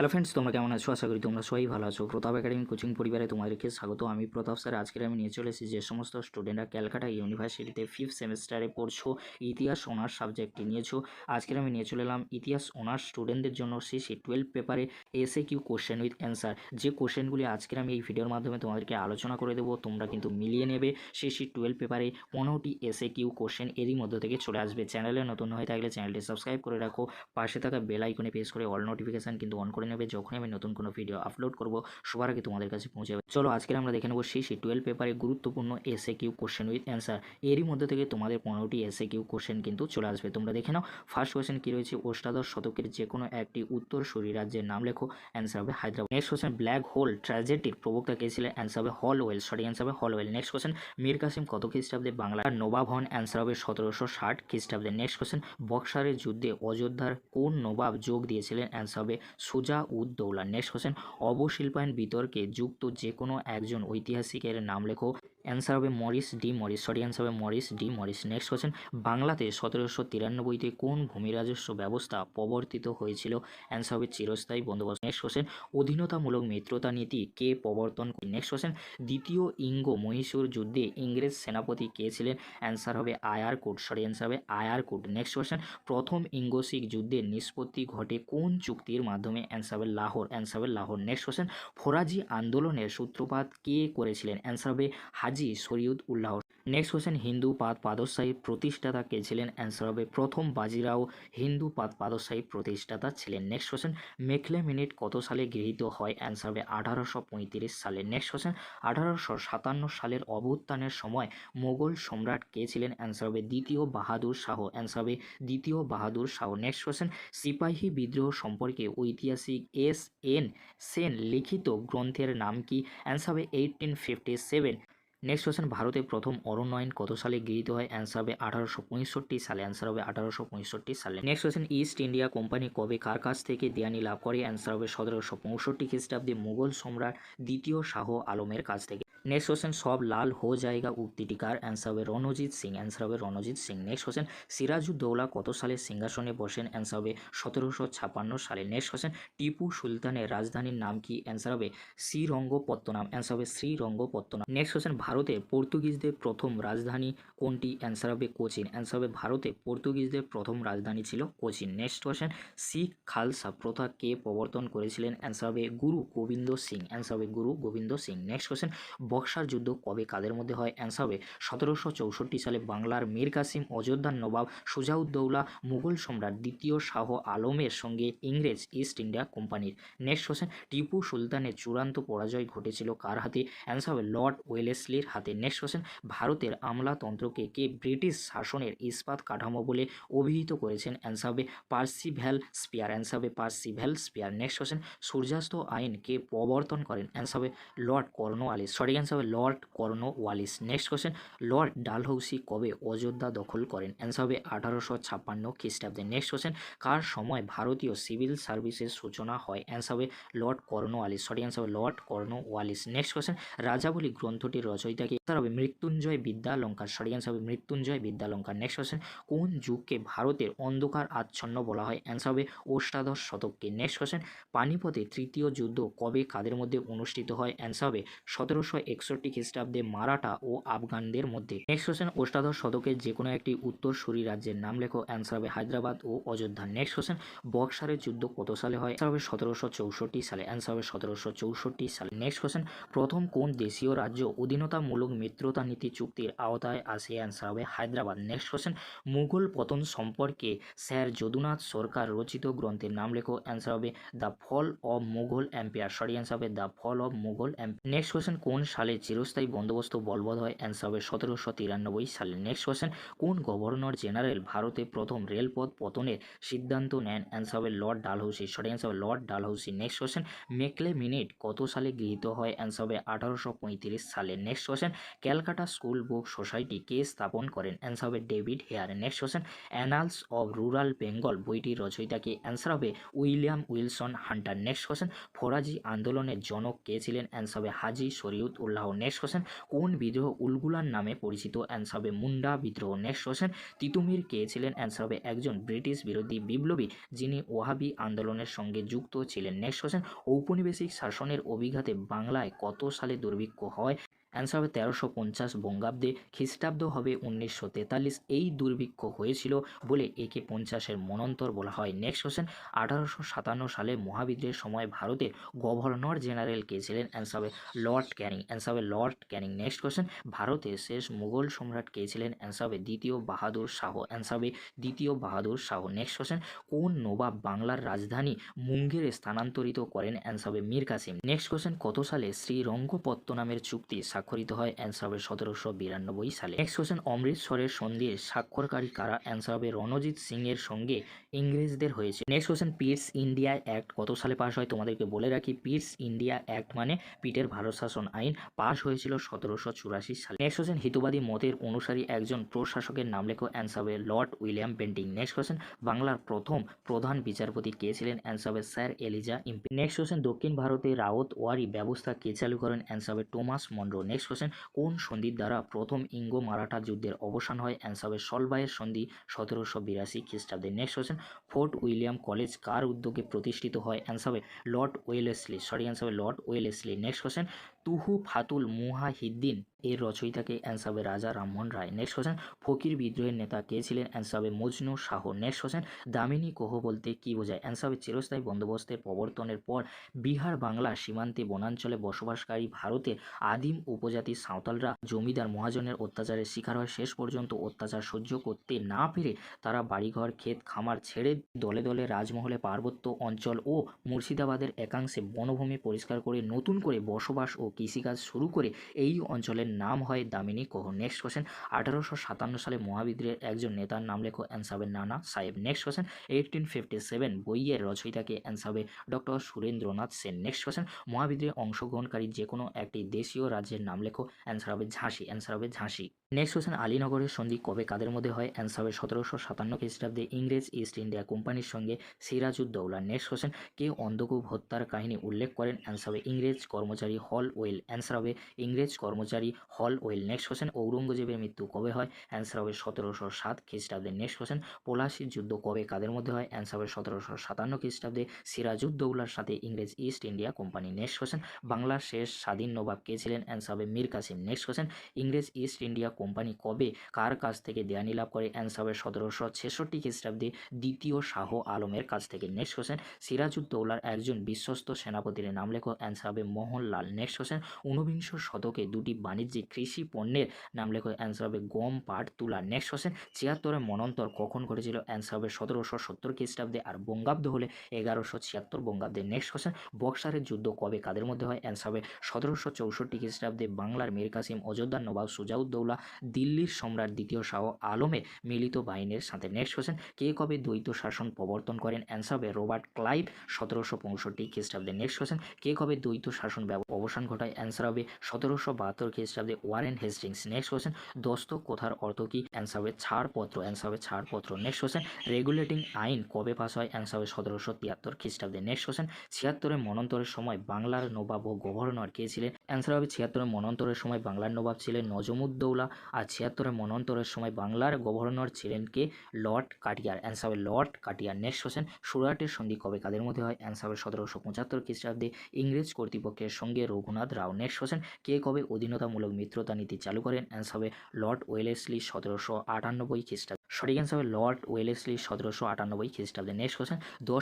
Hello friends তোমরা কেমন আছো? আশা করি তোমরা সবাই ভালো আছো। প্রতাপ একাডেমি কোচিং পরিবারে তোমাদেরকে স্বাগত। আমি প্রতাপ স্যার। আজকের আমি নিয়ে চলে এসেছি যে সমস্ত স্টুডেন্টরা ক্যালকাটা ইউনিভার্সিটিতে ফিফথ সেমিস্টারে পড়ছো, ইতিহাস অনার্স সাবজেক্টটি নিয়েছো। আজকের আমি নিয়ে চলে এলাম ইতিহাস অনার্স স্টুডেন্টদের জন্য সিসি টুয়েলভ পেপারে এসে কিউ কোশ্চেন উইথ অ্যান্সার যে কোশ্চেনগুলি আজকের আমি এই ভিডিওর মাধ্যমে তোমাদেরকে আলোচনা করে দেবো, তোমরা কিন্তু মিলিয়ে নেবে। সিসি টুয়েলভ পেপারে পনেরোটি এসে কিউ কোশ্চেন এরই মধ্যে থেকে চলে আসবে। চ্যানেলে নতুন হয়ে থাকলে চ্যানেলটি সাবস্ক্রাইব করে রাখো। পাশে থাকা বেল আইকনে প্রেস করে অল নোটিফিকেশান কিন্তু অন করে নেবে যখনই আমি নতুন কোনো ভিডিও আপলোড করব, সবার আগে তোমাদের কাছে পৌঁছে যাবে। চলো আজকে আমরা দেখে নেব সিসি টুয়েলভ পেপারে গুরুত্বপূর্ণ এসে কিউ কোশ্চেন উইথ অ্যান্সার এরই মধ্যে থেকে তোমাদের পনেরোটি এসে কিউ কোশ্চেন কিন্তু চলে আসবে। তোমরা দেখে নাও ফার্স্ট কোশ্চেন কী রয়েছে? অষ্টাদশ শতকের যে কোনো একটি উত্তর উত্তরসূরি রাজ্যের নাম লেখো। অ্যান্সার হবে Hyderabad. Next question black hole ট্র্যাজেডির প্রবক্তা কে ছিলেন? অ্যান্সার হবে হল ওয়েল সরি অ্যান্সার হবে Holwell next question Mir Kasim কত খ্রিস্টাব্দে বাংলার নবাব হন? অ্যান্সার হবে সতেরোশো ষাট খ্রিস্টাব্দে। নেক্সট কোশ্চেন বক্সারের যুদ্ধে অযোধ্যার কোন নবাব যোগ দিয়েছিলেন? অ্যান্সার হবে সুজা উদ দৌলা নেক্সট কোশ্চেন অবশিল্পায়ন বিতর্কে যুক্ত যে কোনো একজন ঐতিহাসিকের নাম লেখো। অ্যান্সার হবে Morris D Morris sorry answer হবে Morris D Morris next question বাংলাতে সতেরোশো তিরানব্বইতে কোন ভূমি রাজস্ব ব্যবস্থা প্রবর্তিত হয়েছিল? অ্যান্সার হবে চিরস্থায়ী বন্দোবস্ত। নেক্সট কোশ্চেন অধীনতামূলক মিত্রতা নীতি কে প্রবর্তন নেক্সট কোশ্চেন দ্বিতীয় ইঙ্গ মহীশূর যুদ্ধে ইংরেজ সেনাপতি কে ছিলেন? অ্যান্সার হবে আয়ার কোট সরি অ্যান্সার হবে আয়ার কোট। নেক্সট কোশ্চেন প্রথম ইঙ্গ শিখ যুদ্ধের নিষ্পত্তি ঘটে কোন চুক্তির মাধ্যমে? অ্যান্সার হবে লাহোর অ্যান্সার হবে লাহোর। নেক্সট কোশ্চেন ফরাজি আন্দোলনের সূত্রপাত কে করেছিলেন? অ্যান্সার হবে Haji Shariatullah. Next question, হিন্দু পাত পাদশাহী প্রতিষ্ঠাতা কে ছিলেন? অ্যান্সার হবে প্রথম বাজিরাও হিন্দু পাত পাদশাহী প্রতিষ্ঠাতা ছিলেন। নেক্সট কোশ্চেন মেখলে মিনিট কত সালে গৃহীত হয়? অ্যান্সার হবে আঠারোশো পঁয়ত্রিশ সালে। নেক্সট কোশ্চেন, আঠারোশো সাতান্ন সালের অভ্যুত্থানের সময় মোগল সম্রাট কে ছিলেন? অ্যান্সার হবে দ্বিতীয় বাহাদুর শাহ। অ্যান্সার হবে দ্বিতীয় বাহাদুর শাহ। নেক্সট কোশ্চেন, সিপাহী বিদ্রোহ সম্পর্কে ঐতিহাসিক এস এন সেন লিখিত গ্রন্থের নাম কি? অ্যান্সার হবে eighteen fifty seven next question ভারতে প্রথম অরণ্যায়ন কত সালে গৃহীত হয়? অ্যান্সার হবে আঠারোশো পঁয়ষট্টি সালে। অ্যান্সার হবে আঠারোশো পঁয়ষট্টি সালে। Next question East India company কবে কার কাছ থেকে দেয়ানি লাভ করে? অ্যান্সার হবে সতেরোশো পঁয়ষট্টি খ্রিস্টাব্দে মুঘল সম্রাট দ্বিতীয় শাহ আলমের কাছ থেকে। নেক্সট কোশ্চেন, সব লাল হো জায়গা উক্তিটি কার? অ্যান্সার হবে রণজিৎ সিং অ্যান্সার হবে রণজিৎ সিং। নেক্সট কোশ্চেন সিরাজউদ্দৌলা কত সালে সিংহাসনে বসেন? অ্যান্সার হবে সতেরোশো ছাপান্ন সালে। নেক্সট কোশ্চেন, টিপু সুলতানের রাজধানীর নাম কি? অ্যান্সার হবে শ্রীরঙ্গপত্তনম। অ্যান্সার হবে শ্রীরঙ্গপত্তনম। নেক্সট কোশ্চেন, ভারতে পর্তুগিজদের প্রথম রাজধানী কোনটি? অ্যান্সার হবে কোচিন। অ্যান্সার হবে ভারতে পর্তুগিজদের প্রথম রাজধানী ছিল কোচিন। নেক্সট কোশ্চেন, শিখ খালসা প্রথা কে প্রবর্তন করেছিলেন? অ্যান্সার হবে গুরু গোবিন্দ সিং। অ্যান্সার হবে গুরু গোবিন্দ সিং। নেক্সট কোশ্চেন বক্সার যুদ্ধ কবে কাদের মধ্যে হয়? অ্যান্সার হবে, সতেরোশো চৌষট্টি সালে বাংলার মীর কাসিম, অযোধ্যার নবাব সুজাউদ্দৌলা, মুঘল সম্রাট দ্বিতীয় শাহ আলমের সঙ্গে ইংরেজ ইস্ট ইন্ডিয়া কোম্পানির। নেক্সট কোশ্চেন টিপু সুলতানের চূড়ান্ত পরাজয় ঘটেছিল কার হাতে? অ্যান্সার হবে, লর্ড ওয়েলেসলির হাতে। নেক্সট কোশ্চেন ভারতের আমলাতন্ত্রকে কে ব্রিটিশ শাসনের ইস্পাত কাঠামো বলে অভিহিত করেছেন? অ্যান্সার হবে, পার্সিভ্যাল স্পিয়ার। অ্যান্সার হবে, পার্সিভ্যাল স্পিয়ার। নেক্সট কোশ্চেন সূর্যাস্ত আইন কে প্রবর্তন করেন? অ্যান্সার হবে, লর্ড কর্নওয়ালিস সঠিক অ্যান্সার হবে lord Cornwallis next question lord Dalhousie কবে অযোধ্যা দখল করেন? অ্যান্সার হবে আঠারোশো ছাপ্পান্ন খ্রিস্টাব্দে। নেক্সট কোয়েশ্চেন কার সময় ভারতীয় সিভিল সার্ভিসের সূচনা হয়? অ্যান্সার হবে লর্ড কর্নওয়ালিস সঠিক অ্যান্সার হবে lord Cornwallis next question Rajabali গ্রন্থটির রচয়িতাকে। অ্যান্সার হবে মৃত্যুঞ্জয় বিদ্যালঙ্কার। সঠিক অ্যান্সার হবে মৃত্যুঞ্জয় বিদ্যালঙ্কার। নেক্সট কোশ্চেন কোন যুগকে ভারতের অন্ধকার আচ্ছন্ন বলা হয়? অ্যান্সার হবে অষ্টাদশ শতককে। নেক্সট কোশ্চেন পানিপথে তৃতীয় যুদ্ধ কবে কাদের মধ্যে অনুষ্ঠিত হয়? অ্যান্সার হবে সতেরোশো একষট্টি খ্রিস্টাব্দে মারাঠা ও আফগানদের মধ্যে। নেক্সট কোশ্চেন অষ্টাদশ শতকের যে কোনো একটি উত্তরসূরি রাজ্যের নাম লেখো। অ্যান্সার হবে হায়দ্রাবাদ ও অযোধ্যা। নেক্সট কোশ্চেন, বক্সারের যুদ্ধ কত সালে হয়? অ্যান্সার হবে সতেরোশো চৌষট্টি সালে। অ্যান্সার হবে সতেরোশো চৌষট্টি সালে। নেক্সট কোশ্চেন, প্রথম কোন দেশীয় রাজ্য অধীনতামূলক মিত্রতা নীতি চুক্তির আওতায় আসে? অ্যান্সার হবে হায়দ্রাবাদ। নেক্সট কোশ্চেন, মুঘল পতন সম্পর্কে স্যার যদুনাথ সরকার রচিত গ্রন্থের নাম লেখো। অ্যান্সার হবে the fall of Mughal empire. Sorry answer হবে the fall of Mughal empire. Next question, কোন সালে চিরস্থায়ী বন্দোবস্ত বলবৎ হয় অ্যান্সার হবে সতেরোশো তিরানব্বই সালে নেক্সট কোশ্চেন কোন গভর্নর জেনারেল ভারতে প্রথম রেলপথ পতনের সিদ্ধান্ত নেন? অ্যান্সার হবে লর্ড ডালহৌসি সঠিক অ্যান্সার হবে lord Dalhousie next question Macaulay minute কত সালে গৃহীত হয়? অ্যান্সার হবে আঠারোশো পঁয়ত্রিশ সালে next question Calcutta school book society কে স্থাপন করেন? অ্যান্সার হবে David Hare next question Annals of rural Bengal বইটির রচয়িতাকে অ্যান্সার হবে William Wilson Hunter next question Faraizi আন্দোলনের জনক কে ছিলেন? অ্যান্সার হবে হাজি শরীয়ত উল্লাহ নেক্সট কোশ্চেন কোন বিদ্রোহ উলগুলার নামে পরিচিত? অ্যান্সার হবে মুন্ডা, বিদ্রোহ নেক্সট কোশ্চেন তিতুমির কে ছিলেন? অ্যান্সার হবে একজন ব্রিটিশ বিরোধী বিপ্লবী যিনি ওয়াহাবি আন্দোলনের সঙ্গে যুক্ত ছিলেন। নেক্সট কোশ্চেন ঔপনিবেশিক শাসনের অভিঘাতে বাংলায় কত সালে দুর্ভিক্ষ হয়? অ্যান্সার হবে তেরোশো পঞ্চাশ বঙ্গাব্দে খ্রিস্টাব্দ হবে উনিশশো তেতাল্লিশ। এই দুর্ভিক্ষ হয়েছিল বলে একে পঞ্চাশের মনন্তর বলা হয়। নেক্সট কোশ্চেন আঠারোশো সাতান্ন সালে মহাবিদ্রোহের সময় ভারতের গভর্নর জেনারেল কে ছিলেন? অ্যান্সার হবে লর্ড ক্যানিং অ্যান্সার হবে লর্ড ক্যানিং নেক্সট কোশ্চেন ভারতের শেষ মুঘল সম্রাট কে ছিলেন? অ্যান্সার হবে দ্বিতীয় বাহাদুর শাহ। অ্যান্সার হবে দ্বিতীয় বাহাদুর শাহ। নেক্সট কোশ্চেন কোন নবাব বাংলার রাজধানী মুঙ্গেরে স্থানান্তরিত করেন? অ্যান্সার হবে মীর কাসিম। নেক্সট কোশ্চেন কত সালে শ্রীরঙ্গপত্ত নামের চুক্তি স্বাক্ষরিত হয় অ্যান্সার হবে সতেরোশো বিরানব্বই সালে। নেক্সট কোশ্চেন অমৃতসরের সন্ধির স্বাক্ষরকারী কারা অ্যান্সার হবে রণজিৎ সিং এর সঙ্গে ইংরেজদের হয়েছে? Next question Pitt's India act কত সালে পাশ হয় তোমাদেরকে বলে রাখি। পিটস ইন্ডিয়া অ্যাক্ট মানে পিটের ভারত শাসন আইন পাশ হয়েছিল সতেরোশো চুরাশি সালে। নেক্সট কোশ্চেন হিতবাদী মতের অনুসারী একজন প্রশাসকের নাম লেখো অ্যান্সার হবে lord William Bentinck. Next question বাংলার প্রথম প্রধান বিচারপতি কে ছিলেন অ্যান্সার হবে sir Elijah Impey next question দক্ষিণ ভারতে রাওত ওয়ারি ব্যবস্থা কে চালু করেন অ্যান্সার হবে টোমাস মন্ড্রো নেক্সট কোশ্চেন কোন সন্ধির দ্বারা প্রথম ইঙ্গো মারাঠা যুদ্ধের অবসান হয়? অ্যান্সার হবে সলবাইয়ের সন্ধি, সতেরোশো বিরাশি খ্রিস্টাব্দে। Next question Fort William college কার উদ্যোগে প্রতিষ্ঠিত হয়? অ্যান্সার হবে লর্ড ওয়েলেসলি, সরি অ্যান্সার হবে লর্ড ওয়েলেসলি। নেক্সট কোশ্চেন তুহু ফাতুল মুহাহিদ্দিন। এর রচয়িতাকে অ্যান্সার হবে রাজা রামমোহন রায়। নেক্সট কোশ্চেন, ফকির বিদ্রোহের নেতা কে ছিলেন অ্যান্সার হবে মজনু শাহ? নেক্সট কোশ্চেন, দামিনী কোহ বলতে কি বোঝায়? অ্যান্সার হবে চিরস্থায়ী বন্দোবস্তের প্রবর্তনের পর বিহার বাংলা সীমান্তে বনাঞ্চলে বসবাসকারী ভারতের আদিম উপজাতি সাঁওতালরা জমিদার মহাজনের অত্যাচারের শিকার হয়। শেষ পর্যন্ত অত্যাচার সহ্য করতে না পেরে তারা বাড়িঘর, ক্ষেত, খামার ছেড়ে দলে দলে রাজমহলে পার্বত্য অঞ্চল ও মুর্শিদাবাদের একাংশে বনভূমি পরিষ্কার করে নতুন করে বসবাস ও কৃষিকাজ শুরু করে এই অঞ্চলের নাম হয় দামিনী কোহ নেক্সট কোশ্চেন আঠারোশো সাতান্ন সালে মহাবিদ্রোহের একজন নেতার নাম লেখো অ্যান্সাবে Nana Sahib. Next question eighteen fifty seven বইয়ের রচয়িতাকে অ্যান্সাবে doctor Surendranath Sen. Next question মহাবিদ্রোহে অংশগ্রহণকারী যে কোনো একটি দেশীয় রাজ্যের নাম লেখো অ্যান্সার হবে ঝাঁসি অ্যান্সার হবে ঝাঁসি। নেক্সট কোশ্চেন আলীনগরের সন্ধি কবে, কাদের মধ্যে হয়? অ্যান্সার হবে সতেরোশো সাতান্ন খ্রিস্টাব্দে ইংরেজ ইস্ট ইন্ডিয়া কোম্পানির সঙ্গে সিরাজউদ্দৌলা। নেক্সট কোশ্চেন কে অন্ধকূপ হত্যার কাহিনী উল্লেখ করেন? অ্যান্সার হবে ইংরেজ কর্মচারী হল ওয়েল। অ্যান্সার হবে ইংরেজ কর্মচারী হল ওয়েল। নেক্সট কোশ্চেন, ঔরঙ্গজেবের মৃত্যু কবে হয়? অ্যান্সার হবে সতেরোশো সাত খ্রিস্টাব্দে নেক্সট কোশ্চেন, পলাশির যুদ্ধ কবে কাদের মধ্যে হয়? অ্যান্সার হবে সতেরোশো সাতান্ন খ্রিস্টাব্দে সিরাজউদ্দৌলার সাথে ইংরেজ East India company. Next question, বাংলার শেষ স্বাধীন নবাব কে ছিলেন? অ্যান্সার হবে মীর কাসিম। নেক্সট কোশ্চেন, ইংরেজ ইস্ট ইন্ডিয়া কোম্পানি কবে কার কাছ থেকে দেয়ানি লাভ করে? অ্যান্সার হবে সতেরোশো ছেষট্টি খ্রিস্টাব্দে দ্বিতীয় শাহ আলমের কাছ থেকে। নেক্সট কোশ্চেন, সিরাজউদ্দৌলার একজন বিশ্বস্ত সেনাপতির নাম লেখো। অ্যান্সার হবে মোহনলাল। নেক্সট কোশ্চেন ঊনবিংশ শতকে দুটি বাণিজ্যিক কৃষি পণ্যের নাম লেখো অ্যান্সার হবে গম, পাট, তুলা। নেক্সট কোশ্চেন ছিয়াত্তরের মনন্তর কখন ঘটেছিল? অ্যান্সার হবে সতেরোশো সত্তর খ্রিস্টাব্দে আর বঙ্গাব্দ হলে এগারোশো ছিয়াত্তর বঙ্গাব্দে। নেক্সট কোশ্চেন বক্সারের যুদ্ধ কবে কাদের মধ্যে হয়? অ্যান্সার হবে সতেরোশো চৌষট্টি খ্রিস্টাব্দে বাংলার মীর কাসিম অযোধ্যার নবাব সুজাউদ্দৌলা, দিল্লির সম্রাট দ্বিতীয় শাহ আলমের মিলিত বাহিনীর সাথে। নেক্সট কোশ্চেন কে কবে দ্বৈত শাসন প্রবর্তন করেন? অ্যান্সার হবে রবার্ট ক্লাইভ, সতেরোশো পঁয়ষট্টি খ্রিস্টাব্দে। নেক্সট কোশ্চেন কে কবে দ্বৈত শাসন অবসান ঘটায় অ্যান্সার হবে। সতেরোশো বাহাত্তর খ্রিস্টাব্দে ওয়ারেন হেস্টিংস। নেক্সট কোশ্চেন দস্তক কোথার অর্থ কি? অ্যান্সার হবে ছাড়পত্র অ্যান্সার হবে ছাড়পত্র। নেক্সট কোশ্চেন রেগুলেটিং আইন কবে পাস হয়? অ্যান্সার হবে সতেরোশো তিয়াত্তর খ্রিস্টাব্দে। নেক্সট কোশ্চেন ছিয়াত্তরের মনন্তরের সময় বাংলার নবাব ও গভর্নর কে ছিলেন? অ্যান্সার হবে ছিয়াত্তরের মনন্তরের সময় বাংলার নবাব ছিলেন নজমুদ্দৌলা আর ছিয়াত্তরের মনন্তরের সময় বাংলার গভর্নর ছিলেন কে? Lord Cartier. অ্যান্সার হবে লর্ড কাটিয়ার। নেক্সট কোশ্চেন, সুরাটের সন্ধি কবে? কাদের মধ্যে হয়? অ্যান্সার হবে সতেরোশো পঁচাত্তর খ্রিস্টাব্দে ইংরেজ কর্তৃপক্ষের সঙ্গে রঘুনাথ রাও। নেক্সট কোশ্চেন, কে কবে অধীনতামূলক মিত্রতা নীতি চালু করেন? অ্যান্সার হবে লর্ড ওয়েলেসলি সতেরোশো আটানব্বই খ্রিস্টাব্দে। সঠিক অ্যান্সার হবে লর্ড ওয়েলেসলি সতেরোশো আটানব্বই খ্রিস্টাব্দে। নেক্সট কোশ্চেন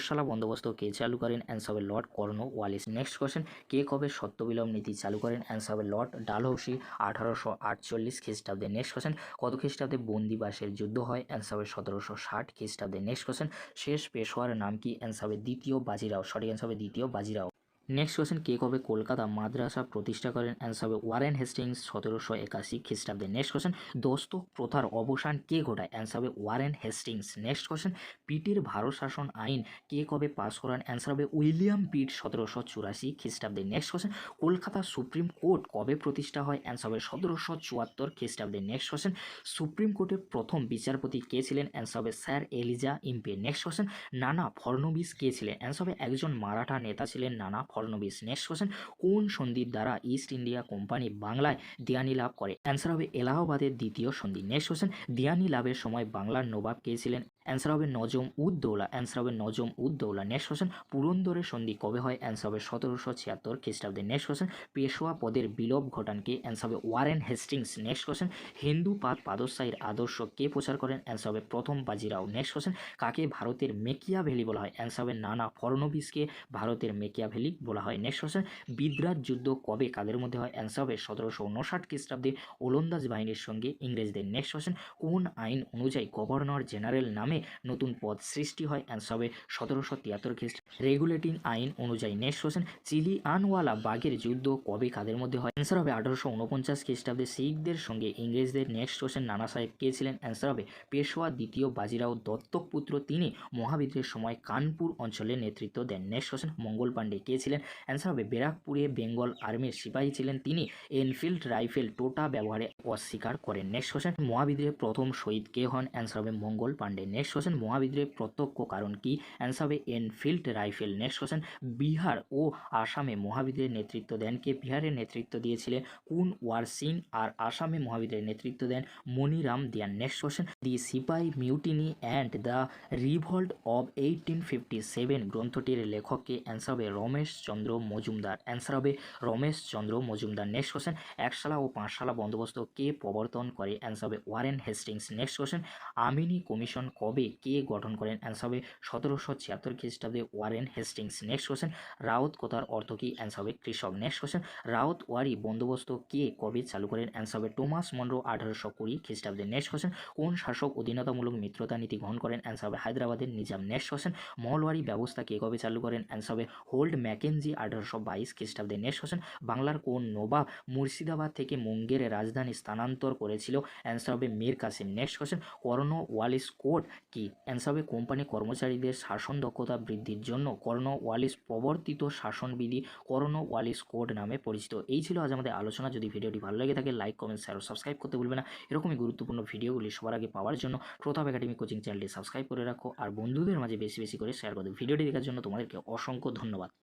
সালা বন্দোবস্ত কে চালু করেন? অ্যান্সার হবে লর্ড কর্ণ ওয়ালিস। নেক্সট কোশ্চেন কে কবে সত্যবিলম্ব নীতি চালু করেন? অ্যান্সার হবে লর্ড ডালহৌসি আঠারোশো আটচল্লিশ খ্রিস্টাব্দে। নেক্সট কোশ্চেন কত খ্রিস্টাব্দে বন্দিবাসের যুদ্ধ হয়? অ্যান্সার হবে সতেরোশো ষাট খ্রিস্টাব্দে। নেক্সট কোশ্চেন শেষ পেশোয়ার নাম কি? অ্যান্সার হবে দ্বিতীয় বাজিরাও। সঠিক অ্যান্সার হবে দ্বিতীয় বাজিরাও। নেক্সট কোশ্চেন কে কবে কলকাতা মাদ্রাসা প্রতিষ্ঠা করেন? অ্যান্সার হবে ওয়ারেন হেস্টিংস, সতেরোশো একাশি খ্রিস্টাব্দে। নেক্সট কোশ্চেন দস্তক প্রথার অবসান কে ঘটায়? অ্যান্সার হবে ওয়ারেন হেস্টিংস। নেক্সট কোশ্চেন পিটির ভারত শাসন আইন কে কবে পাস করান? অ্যান্সার হবে উইলিয়াম পিট, সতেরোশো চুরাশি খ্রিস্টাব্দে। Next question Kolkata supreme court কবে প্রতিষ্ঠা হয়? অ্যান্সার হবে সতেরোশো চুয়াত্তর খ্রিস্টাব্দে। নেক্সট কোশ্চেন সুপ্রিম কোর্টের প্রথম বিচারপতি কে ছিলেন? অ্যান্সার হবে sir Elijah Impey. Next question Nana Fadnavis কে ছিলেন? অ্যান্সার হবে একজন মারাঠা নেতা ছিলেন, নানা ফড়নবিস নেক্সট কোশ্চেন কোন সন্ধির দ্বারা ইস্ট ইন্ডিয়া কোম্পানি বাংলায় দিয়ানি লাভ করে? অ্যান্সার হবে এলাহাবাদের দ্বিতীয় সন্ধি নেক্সট কোশ্চেন দিয়ানি লাভের সময় বাংলার নবাব কে ছিলেন? অ্যান্সার হবে নজম উদ্দৌলা। অ্যান্সার হবে নজম উদ্দৌলা। নেক্সট কোশ্চেন পুরন্দরের সন্ধি কবে হয়? অ্যান্সার হবে সতেরোশো ছিয়াত্তর খ্রিস্টাব্দে। নেক্সট কোশ্চেন পেশোয়া পদের বিলোপ ঘটানকে অ্যান্সার হবে Warren Hastings. Next question Hindu পাদ পাদশাহীর আদর্শ কে প্রচার করেন? অ্যান্সার হবে প্রথম বাজিরাও। নেক্সট কোশ্চেন কাকে ভারতের মেকিয়া ভ্যালি বলা হয়? অ্যান্সার হবে নানা ফড়নবিসকে ভারতের মেকিয়া ভ্যালি বলা হয়। নেক্সট কোশ্চেন বিদ্রাট যুদ্ধ কবে কাদের মধ্যে হয়? অ্যান্সার হবে সতেরোশো উনষাট খ্রিস্টাব্দে। ওলন্দাজ বাহিনীর সঙ্গে ইংরেজদের। নেক্সট কোশ্চেন কোন আইন অনুযায়ী গভর্নর জেনারেল নামে নতুন পদ সৃষ্টি হয়। অ্যান্সার হবে সতেরোশো তিয়াত্তর খ্রিস্ট রেগুলেটিং আইন অনুযায়ী নেক্সট কোশ্চেন, চিলি আনওয়ালা বাগের যুদ্ধ কবে কাদের মধ্যে হয়? অ্যান্সার হবে আঠারোশো উনপঞ্চাশ খ্রিস্টাব্দে শিখদের সঙ্গে ইংরেজদের নেক্সট কোশ্চেন নানা সাহেব কে ছিলেন? অ্যান্সার হবে পেশোয়া দ্বিতীয় বাজিরাও দত্তক পুত্র তিনি মহাবিদ্রোহের সময় কানপুর অঞ্চলে নেতৃত্ব দেন। নেক্সট কোশ্চেন, মঙ্গল পাণ্ডে কে ছিলেন? অ্যান্সার হবে ব্যারাকপুরে বেঙ্গল আর্মির সিপাহী ছিলেন তিনি। এনফিল্ড রাইফেল টোটা ব্যবহারে অস্বীকার করেন। নেক্সট কোশ্চেন মহাবিদ্রোহের প্রথম শহীদ কে হন? অ্যান্সার হবে মঙ্গল পাণ্ডে। নেক্সট কোশ্চেন মহাবিদ্রোহের প্রত্যক্ষ কারণ কি? অ্যান্সার হবে Enfield rifle next question, Bihar ও আসামে মহাবিদ্রোহের নেতৃত্ব দেন কে? বিহারের নেতৃত্ব দিয়েছিলেন কুন ওয়ার সিং আর আসামে মহাবিদ্রোহের নেতৃত্ব দেন Maniram Dewan. Next question, the sepoy mutiny and the revolt of eighteen fifty seven গ্রন্থটির লেখককে অ্যান্সার হবে রমেশ চন্দ্র মজুমদার। অ্যান্সার হবে রমেশ চন্দ্র মজুমদার। নেক্সট কোশ্চেন, একশালা ও পাঁচশালা বন্দোবস্ত কে প্রবর্তন করে? অ্যান্সার হবে Warren Hastings. Next question, Amini commission কবে কে গঠন করেন? অ্যান্সার হবে সতেরোশো ছিয়াত্তর খ্রিস্টাব্দে Warren Hastings. Next question Raut কথার অর্থ কী? অ্যান্সার হবে কৃষক। নেক্সট কোশ্চেন রাউত ওয়ারি বন্দোবস্ত কে কবে চালু করেন? অ্যান্সার হবে টোমাস মনরো আঠারোশো কুড়ি খ্রিস্টাব্দে। নেক্সট কোশ্চেন কোন শাসক অধীনতামূলক মিত্রতা নীতি গ্রহণ করেন? অ্যান্সার হবে হায়দ্রাবাদের নিজাম। নেক্সট কোশ্চেন মহলওয়ারি ব্যবস্থা কে কবে চালু করেন? অ্যান্সার হবে হোল্ড ম্যাকেনজি আঠারোশো বাইশ খ্রিস্টাব্দে। নেক্সট কোশ্চেন বাংলার কোন নবাব মুর্শিদাবাদ থেকে মুঙ্গের রাজধানী স্থানান্তর করেছিল? অ্যান্সার হবে Mir Kasim. Next question Cornwallis code কি? অ্যান্সার কোম্পানি কর্মচারীদের শাসন দক্ষতা বৃদ্ধির জন্য করোনা ওয়ালিস প্রবর্তিত শাসনবিধি করোনা ওয়ালিস কোড নামে পরিচিত। এই ছিল আজ আমাদের আলোচনা। যদি ভিডিওটি ভালো লাগে থাকে লাইক কমেন্ট শেয়ার সাবস্ক্রাইব করতে ভুলবে না। এরকমই গুরুত্বপূর্ণ ভিডিওগুলি সবার আগে পাওয়ার জন্য প্রতাপ একাডেমি কোচিং চ্যানেলটি সাবস্ক্রাইব করে রাখো। আর বন্ধুদের মাঝে বেশি বেশি করে শেয়ার করো ভিডিওটি দেখার জন্য তোমাদেরকে অসংখ্য ধন্যবাদ।